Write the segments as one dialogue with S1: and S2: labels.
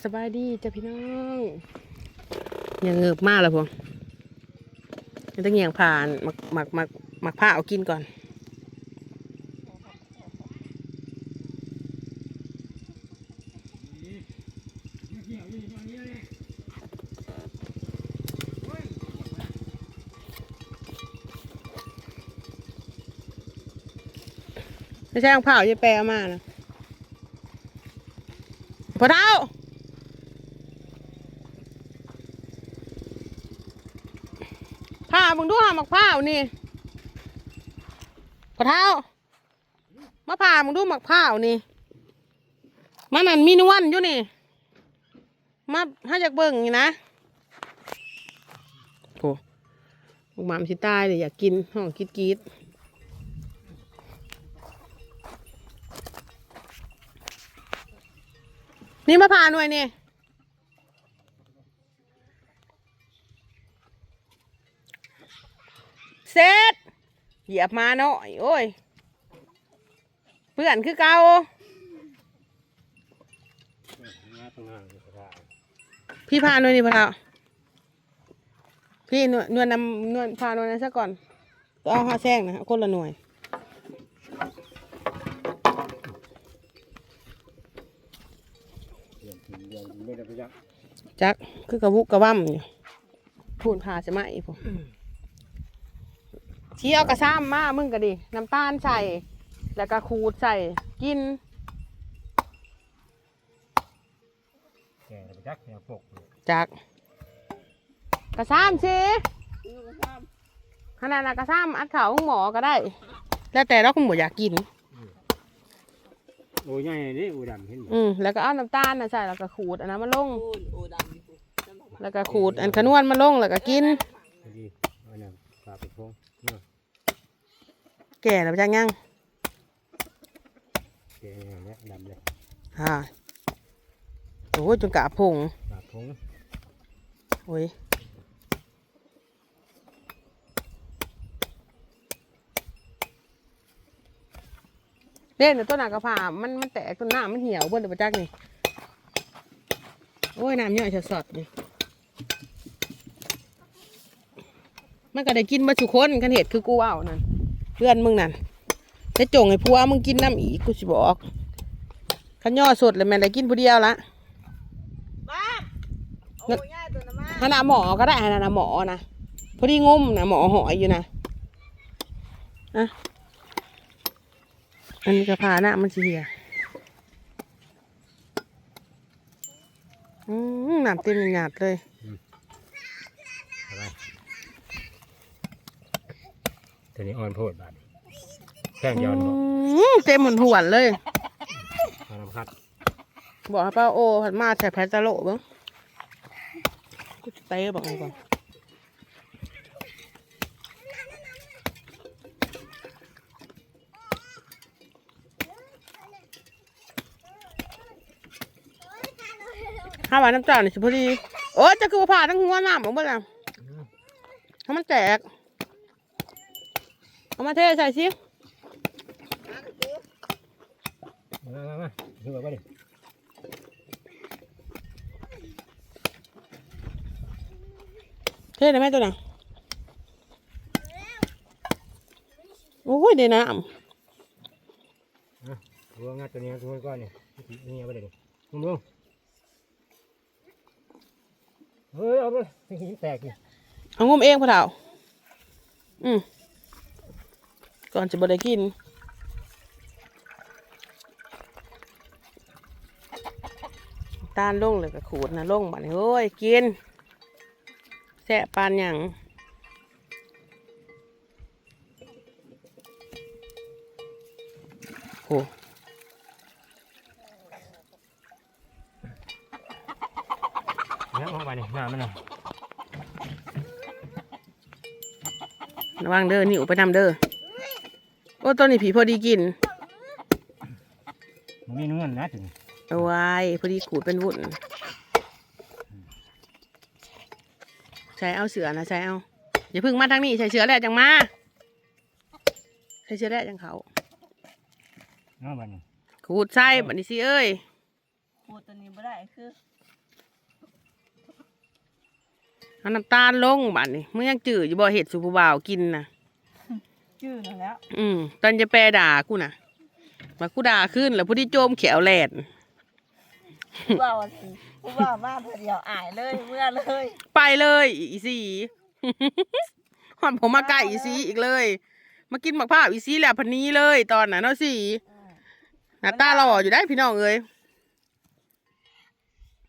S1: สบายดีจ้ะพี่น้องยังเงือบมากเลยพวงยังต้องเงียงผ่านหมักหมักหมักหมักผ้าเอากินก่อนไม่ใช่ของเผาจะแปลมานะพอเท้า ผ้ามึงดูหาหมักผ้าวนี่พอเท้ามาผ่ามึงดูหมักผ้าวนี่มันนั่นมีนวลอยู่นี่ มาให้จากเบิ่งนี่นะโอ้ลูกหมามนสิตายเลยอยากกินห้องกิดกีดนี่มาผ่าหน่วยนี่ เสร็จเหยียบมาหน่อยโอ้ย เพื่อนคือเก่าพี่พาหน่วยนี่พะเท้าพี่นวยหน่วยนำนวยพาหน่วยนั้นซะก่อนเอาห้าแซงนะคนละหน่วยจักคือกระวุกกระว่ำอยู่พูนพาจะมาอีกผม เชี่ยวกระซ้ำมามึงก็ดิ น้ำตาลใส่ แล้วก็ขูดใส่กิน
S2: แกไปจักแกปก
S1: จักกระซ้ำสิขนาดนั้นกระซ้ำอัดเข่าห้องหมอก็ได้ แล้วแต่เราคุณหมออยากกิน
S2: โอ้ยใหญ่นี่อูดำเห็นบ่
S1: อืมแล้วก็เอาน้ำตาลน่ะใส่แล้วก็ขูดอันนั้นมาลง
S3: โอ้โอ้ดำอยู่น้ำบอกว่า
S1: แล้วก็ขูดอันขนวนมาลงแล้วก็กิน
S2: ดีเอาน้ำปลาไปพงเนาะ
S1: แก่แล้วจังยัง
S2: แกอย่างเนี้ยดำเลย
S1: อ่าโอ้ยจนกะพง
S2: ปลาพง
S1: โอ้ยเล่นแต่ต้นหนากระผามันมันแตกต้นหน้ามันเหี่ยวเบิ้ลเดี๋ยวประจักนี่โอ้ยน้ำย่อยจะสดนี่มันก็ได้กินมาสุคนกันเหตุคือกูเอานั่นเพื่อนมึงนั่นจะจงให้พัวมึงกินน้ำอีกกูสิบอกขันย่อสดเลยแม่นได้กินผู้เดียวละ
S3: บ้าโอ้ย่าตัวน้ำมา
S1: ขนาดหมอก็ได้ขนาดหมอนะพอดีงมนะหมอหอยอยู่นะอะอันนี้ก็พาหน้ามันสิเหียอืมน้ำเต็มหยาดเลย
S2: อะไร ตัวนี้อ่อนโพดบาดแข้งย้อนบ่
S1: อืมเต็มหนหวนๆเลย
S2: เอาน้ำคัด
S1: บอกให้ป้าโอผัดมาใส่แพตาโลเบ้างกูจะเตะบอกไงก่อนห้าบาทน้ำจ่ายนี่สิพอดี โอ้ยจะคือว่าผ่าทั้งหัวน้ำของมันแล้วให้มันแตก เอามาเทใส่สิ
S2: มามามาดูว่าดิ
S1: เทได้ไหมตัวน่ะโอ้ยเดี๋ยวน้
S2: ดูว่างัดตัวนี้ตัวนี้ก่อนนี่ยนี่เอาไปเลยมึงมึงเฮ้ยเอาไปหินแตกนี่ำ
S1: เอางมเองพ่อเฒ่าอืม ก่อนจะบ่ได้กินตาลลงเลยก็ขูดนะลงบัดนี้โอ้ยกินแสะปานหยังโห
S2: เนี่ยเอาไปนี่น้ำมันน่ะ
S1: ระวังเด้อนี่อุไปนำเด้อโอ้ ตัวนี้ผีพอดีกิน
S2: มันมีเงื่อนนะถึง
S1: เอาไว้พอดีขูดเป็นวุ่นใช้เอาเสือนะใช้เอาอย่าเพึ่งมาทางนี้ใช้เสือแหละจังมาใช้เสือแหละจังเขา
S2: เอาไปนี่
S1: ขูดใส่บัดนี้สิเอ้ย
S3: พูดตัวนี้ไม่ได้คือ
S1: เอาน้ำตาลลงบัดนี้มึงยังจืดอยู่บ่เห็ดสุผู้บ่าวกินนะ
S3: จื้อนั่นแล้ว
S1: อืมตอนจะแปรด่ากูนะมากูด่าขึ้นแล้วผู้ที่โจมแขวแหลด
S3: ผู้ว่าวันนี้ผู้ว่ามาเพื่อเดียวอายเลยเมื่อเลย
S1: ไปเลยอีสี หอนผมมาไก่อีสีอีกเลย มากินหมักผ้าวอีสีแล้วพันนี้เลย ตอนนั้นเนาะสีหน้าตาหล่ออยู่ได้พี่น้องเอ้ย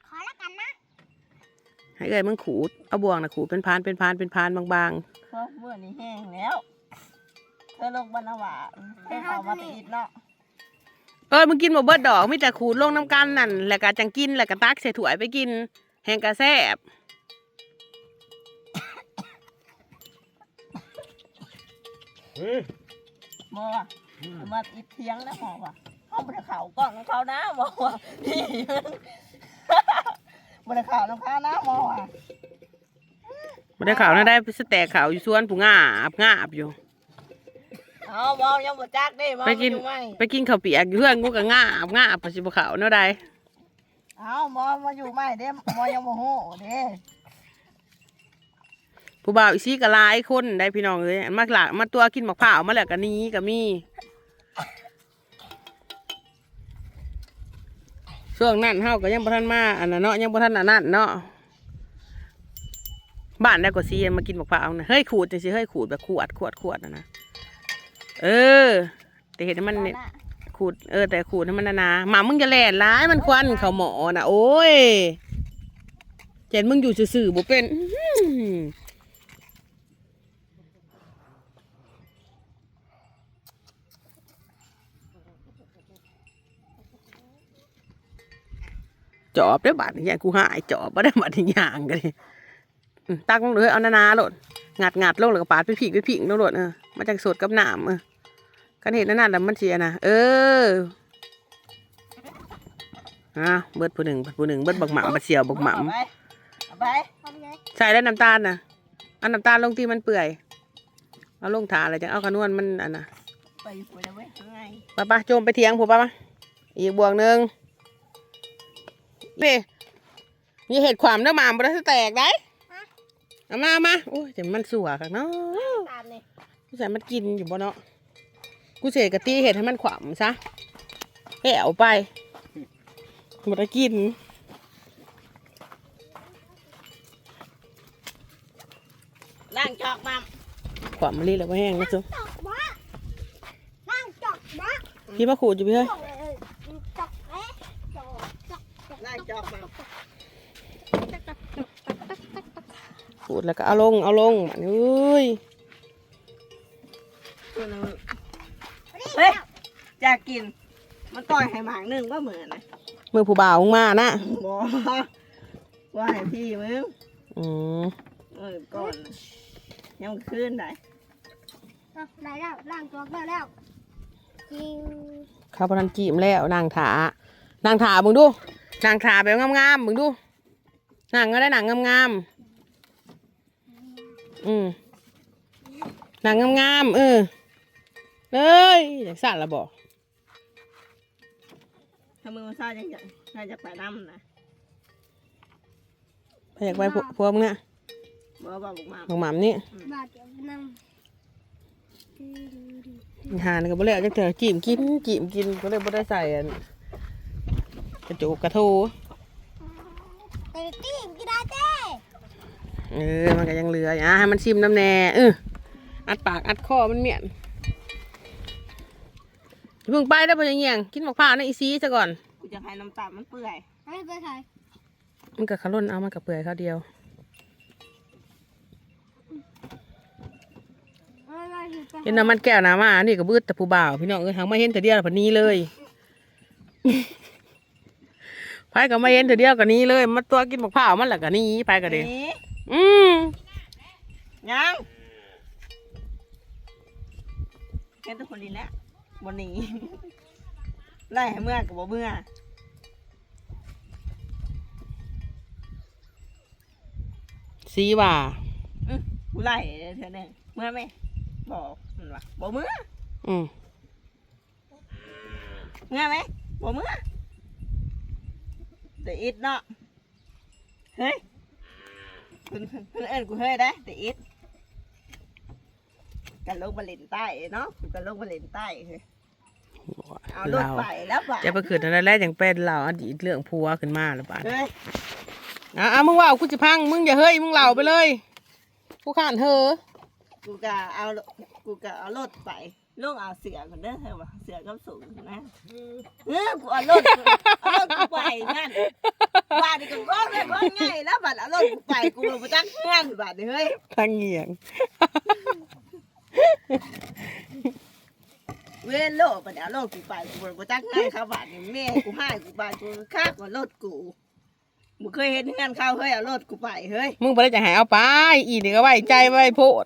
S4: ขอแล้วกันนะ
S1: ให้เอ้ยมึงขูดเอาบ่วงนะขูดเป็นพานเป็นพานเป็นพานบาง
S3: เพราะเมื่อนี้แห้งแล้ว เธอลงบรรณวาเธอเอามาตีดเนาะ
S1: ๆเอ้ยมึงกินบ่เบิดดอกมีแต่ขูดลงน้ำกันนั่นแล้วก็จังกินแล้วก็ตักใส่ถ้วยไปกิน แหงกระแซบ
S2: เฮ้ย
S3: หมอว่ะมาอีเทียงนะหมอว่ะเขาบริเขากล้องของเขานะหมอว่ะพี่บริเขาของเขานะหมอว่ะ
S1: บ่ได้ข่าวนะได้สแตกข่าวอยู่สวนผู้งาบงาบอยู่
S3: เอาหมอยังบ่จักได้หมอ
S1: ไปกิน
S3: อยู่ไหม
S1: ไปกินข้าวเปียกอยู่เพื่อนกูก็งาบงาบปะสิบ่ข่าวเนาะใด
S3: เอาหมอมาอยู่ไหมเด้หมอยังโมโหเด้
S1: ผู้บ่าวอีซี่ก็หลายคนได้พี่น้องเอ้ยอันมากหลากมาตัวกินหมกเผาวมาแล้วก็หนี้ก็มีช่วงนั้นเฮาก็ยังบ่ทันมาอันนั้นเนาะยังบ่ทันอันนั้นเนาะบ้านได้ก็ซีมากินหมกเผาวนะเฮ้ยขูดจังซี่เฮ้ยขูดแบบขวดขวดขวดนะนะ เออ แต่เห็นให้มันเนี่ยขูดเออแต่ขูดให้มันนาๆหมามึงจะแล่นร้ายมันควันเขาหมอนะโอ้ยเจนมึงอยู่ซื่อๆบ่เป็นอื้อหือจอบได้อบาดนี่ยกูหายจอบบ่ได้บาดนี่ย่างกันเลยอืมตักลงเลยเอานานาโหลดงัดงัดลงแล้วก็ปาดไปผิกไปผิกลงโหลดเออ มาจากสดกับน้ำเออกันเห็นนั่นน่ะแล้วมันเสียนะเอออะเบิดผู้หนึ่งเบิดผู้หนึ่งเบิดบักหม่ำบัดเสียวบักหม่
S3: เอาไปเอาไป
S4: ทำไงำ
S1: ใส่แล้วน้ำตาลนะเอาน้ำตาลลงที่มันเปื่อย เอาลงถาอะไรจังเอาขนวนมันอันน่ะ
S3: ไปอยู่ปุ๋ยแล้วเว้ยยังไง
S1: ป้าป้าโจมไปเทียงผมป้าป้าอีกบวงหนึ่งนี่นี่เห็ดความเนื้อหมามบไดแตกได้เอามาเอามาโอ้ยแต่มันสัวค่ะเนาะ
S3: ตามนี่
S1: กูใส่มันกินอยู่บ่เนาะกูเสกกะตีเห็ดให้มันขวามซะแหวไปหมดกิน
S3: ล่างจอกมัม
S1: ขวามมันรีแล้วก็แห้งนะจ๊ะ
S4: จอกวะนั่งจอกวะ
S1: พี่มาขูดอยู่พี่เฮ้ย
S4: จอกเลยจอกเอ๊ะจอกจอกจอก
S3: ล่างจอกมัม
S1: ขูดแล้วก็เอาลงเอาลงมันเอ้ย
S3: กกิน มันต่อยให้หมางหนึ่งว่าเหมือนนะ
S1: มือผู้บ่าวมึงมานะ
S3: บอว่าให้พี่มึง
S1: อืม
S3: เออก่อนน่ะยังขึ้นได้
S4: เอาได้แล้วล่างจอกได้แล้วจริง
S1: ข้าวพนันจีมแล้วนางถานางถามึงดูนางถาแบบงามๆมึงดูนางก็ได้นางงามๆอืมนางงามๆเออเอ้ยอยากสั่นละบอก
S3: ถ้ามือมันซ่าจังจะน่าจะไปน้ำนะ
S1: ไปอยากไปพวกพวกมึงเนี่ย
S3: บอบอกมา
S1: ของหมามนี่
S4: บาดเจ็บนั่ง
S1: หานก็บ่แล้วจังเถอะจีมกินจีมกินก็เลยบ่ได้ใส่อันกระจุกกระโท
S4: เตะตีมกีฬาเจ้
S1: เออมันก็ยังเหลืออยู่อะให้มันชิมน้ำแน่เอออัดปากอัดคอมันเมียนอย่า เพิ่งไปได้อปะยังเงียงกินหมกผ้าวในะอีซีซะก่อน
S3: กูจะให้น้ำตาลมันเปื่อย
S4: ให้ไปถ่าย
S1: มันกับขลุ่นเอามันกับเปลือยเขาวเดียว
S4: ไม่ไม่ถือไป
S1: เห็นน้ำมันแก้วน้ำมานี่ก็บืดแต่ผู้บ่าว พี่น้องเอ้ยทางมาเห็นแต่เดียวแล้วพอนี้เลยไปก็มาเห็นแต่เดียวกันนี้เลย มาตัวกินหมกผ้าวมันแหละกันนี้ไปก็เดี
S3: หนี
S1: อืม
S3: ยังแค่ตัวคนดีแล้ว บนหนีไล่ให้เมื่อกับบ่เมื่อ
S1: สีว่า
S3: อื้อกูไล่เธอเนี่ยเมื่อไหมบอกมันว่าบ่เมื่อ
S1: อืม
S3: เมื่อไหมบ่เมื่อแต่อิดเนาะเฮ้ยเพิ่นเพิ่นเพิ่นเอิ้นกูเฮ้ยได้แต่อิดกันลงมาเล่นใต้เนาะกูกันลงมาเล่นใต้เฮ้ย เอารถ
S1: เรา
S3: ไปแล้วป่ะ
S1: จะไปขืนอะไรแรกอย่างเป็นเราอดีตเรื่องผัวขึ้นมาหรือเปล่า
S3: เฮ้ย
S1: อะอะมึงว่ากูจะพังมึงอย่าเฮ้ยมึงเล่าไปเลยกูขานเธอ
S3: กูกะเอากูกะเอารถไปลูกเอาเสือคนเด้อเธอว่าเสือกับสูงนะเออกูเอารถเอารถกูไปนั่นบาดนี่ก็ก้อนเลยก้อนง่ายแล้วบัดเอารถกูไปกูลงมาจักเงื่อนบาดนี่เฮ้ย
S1: ทางเงียง
S3: เว้นโลกบัดเอารถกูไปกูลงมาจักงื่อนเขาบาดนี่แม่กูให้กูบาดกูฆ่ากว่ารถกูมึงเคยเห็นงื่อนเขาเฮ้ยเอารถกูไปเฮ้ย
S1: มึงไปได้จะหายเอาไป อีนี่ก็ไว้ใจไว้โพด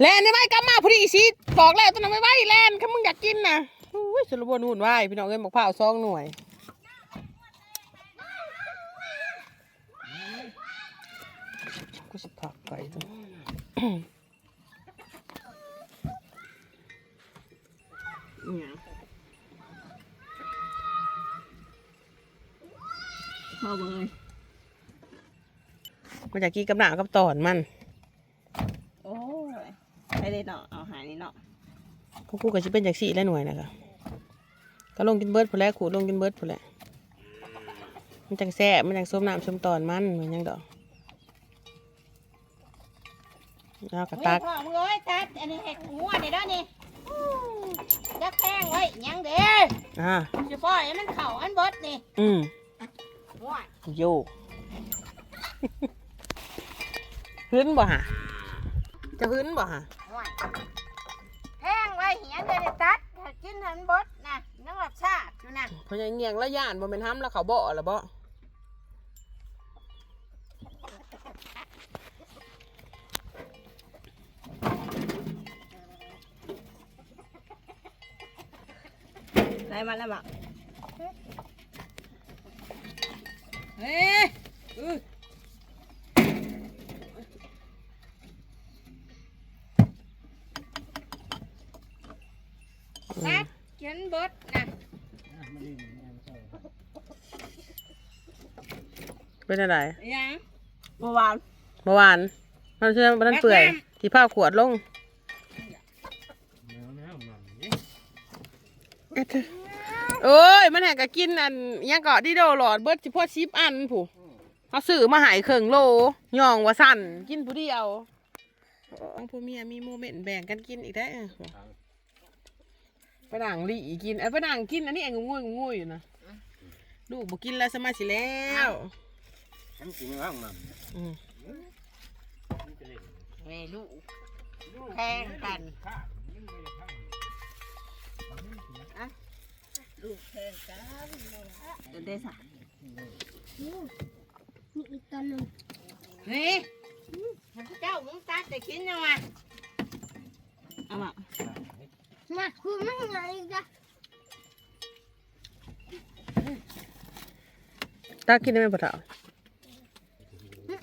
S1: แลนได้ไหมกลับมาพอดีสิบอกแล้วตอนนั้นไม่ไหวแลนถ้ามึงอยากกินนะอุ้ยสรุปว่านู่นไหวพี่น้องเอ้ยหมกเผาซองหน่วยกูจะผักไปตรง
S3: อิหยังพ่อเบย
S1: กูอยากกินกับหนาวกับตอนมัน
S3: โอ้ยไปเลยเนาะเอาหานี่เนาะ
S1: พวกกูก็จะเป็นจากสี่และหน่วยนะครับก็ลงกินเบิร์ดพอแล้วขูดลงกินเบิร์ดพอแล้วมันจังแซ่บมันจังส้มน้ำส้มตอนมันเหมือนยังดอกเอากระตัก
S4: พ่อมึงเอ้ยตัดอันนี้เห็ดหัวนี่เด้อนี่ยักแพงไว้ยังเด้
S1: อ่า
S4: จะปล่อยให้มันเข่าอันเบิดนี่
S1: อืม
S4: หัว
S1: โยก หึ้นบ่ฮะจะหึ้นบ่ฮะ
S4: หัวแพงไว้เหียเดี๋ยวได้ตัดถ้ากินให้มันเบิดนะนังรสชาติอยู่นะ
S1: เพราะยังเงียงแล้วย่านบ่เป็นห้ำแล้วเขาบ่ละบ่
S3: ได้มาแล้วมั้ง
S1: เฮ้ย
S4: ตัดกินเบิดนะ
S1: เป็นอะไร
S4: ยัง
S3: เมื่อวาน
S1: เมื่อวานมันเชื่อมันเปื่อย ที่ผ้าขวดลงโอ้ย มันแหกกกินอันอิหยังเกาะที่โดหลอดเบิดสิพ่อชิปอันผู้เขาซื้อมาใหายเข่งโลย่องว่าสั่นกินผู้เดียวเออผู้เมียมีโมเมนต์แบ่งกันกินอีกได้อ ไปด่างหลีกินไอ้ไปด่างกินอันนี้ไอ้งงงงอยู่นะลูกบอกกินแล้วสมาสิแล้ว
S2: ฉันกินว่างมัน
S1: อืม
S4: เวยลูกแพงกัน
S3: ลูกแทนกันเดี๋ยวได้สัก
S4: นี่อีกตัวหนึ่งเฮ้ยมันเจ้ามึงตัดแต่กินยังไง
S3: เอามา
S4: มาคือไม่ไงจ้ะ
S1: ตากินได้ไหมปะเถา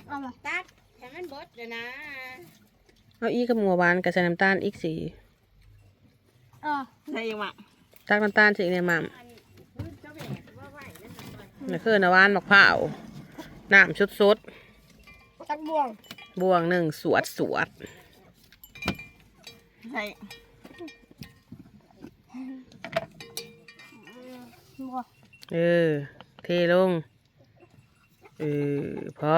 S4: เอามาตัดให้มันเบิดเลยนะ
S1: เอาอีกับหมัวหวานกับใส่น้ำตาลอีกสี
S4: อ๋อ
S3: ได้ยังมา
S1: ตักน้ำตาลสีเนี่ยหมัม
S4: เจ้าแหวกว่าไหวนั่น
S1: นี่คือน้ำหวานมะพร้าวน้ำชุดสด
S4: ตักบ่วง
S1: บวงหนึ่งสวดสวด
S3: ใช่
S4: บ่วง
S1: เออ เทลง เออ พอ